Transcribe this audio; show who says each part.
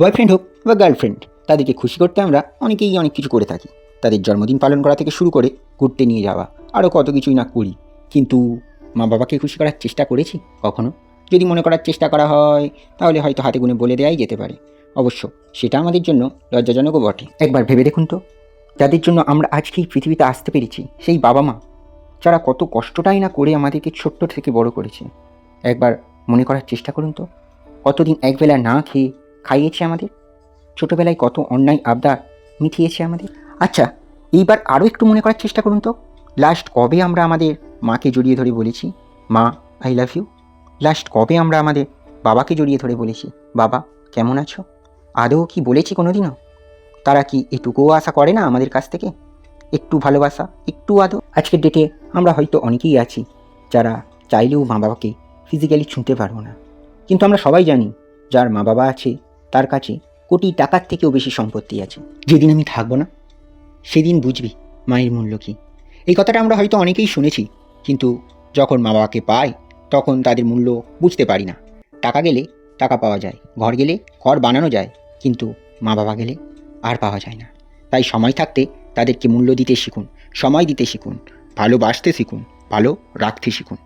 Speaker 1: Boyfriend হোক বা girlfriend তাদেরকে খুশি করতে আমরা অনেকেই অনেক কিছু করে থাকি। তাদের জন্মদিন পালন করা থেকে শুরু করে ঘুরতে নিয়ে যাওয়া আরও কত কিছুই না করি। কিন্তু মা বাবাকে খুশি করার চেষ্টা করেছি, কখনো। যদি মনে করার চেষ্টা করা হয়, তাহলে হয়তো হাতে গুনে বলে দেওয়াই যেতে পারে। অবশ্য সেটা আমাদের জন্য লজ্জাজনকও বটে। একবার ভেবে দেখুন তো, যাদের জন্য আমরা আজকে এই পৃথিবীতে আসতে পেরেছি, সেই বাবা মা যারা কত কষ্টটাই না করে আমাদেরকে ছোট্ট থেকে বড় করেছে। একবার মনে করার চেষ্টা করুন তো, কতদিন একবেলা না খেয়ে খাইয়েছে আমাদের। ছোটোবেলায় কত অন্যায় আবদার মিটিয়েছে আমাদের। আচ্ছা এইবার আরও একটু মনে করার চেষ্টা করুন তো। লাস্ট কবে আমরা আমাদের মাকে জড়িয়ে ধরে বলেছি, মা আই লাভ ইউ লাস্ট কবে আমরা আমাদের বাবাকে জড়িয়ে ধরে বলেছি, বাবা, কেমন আছো? আদৌ কি বলেছি কোনো দিনও তারা কি এটুকুও আশা করে না আমাদের কাছ থেকে? একটু ভালোবাসা, একটু আদৌ আজকের ডেটে আমরা হয়তো অনেকেই আছি যারা চাইলেও মা বাবাকে ফিজিক্যালি ছুঁতে পারব না। কিন্তু আমরা সবাই জানি, যার মা বাবা আছে তার কাছে কোটি টাকার থেকেও বেশি সম্পত্তি আছে। যেদিন আমি থাকব না, সেদিন বুঝবি মায়ের মূল্য কী। এই কথাটা আমরা হয়তো অনেকেই শুনেছি, কিন্তু যখন মা বাবাকে পাই, তখন তাদের মূল্য বুঝতে পারি না। টাকা গেলে টাকা পাওয়া যায়, ঘর গেলে ঘর বানানো যায়, কিন্তু মা বাবা গেলে আর পাওয়া যায় না। তাই সময় থাকতে তাদেরকে মূল্য দিতে শিখুন, সময় দিতে শিখুন, ভালোবাসতে শিখুন, ভালো রাখতে শিখুন।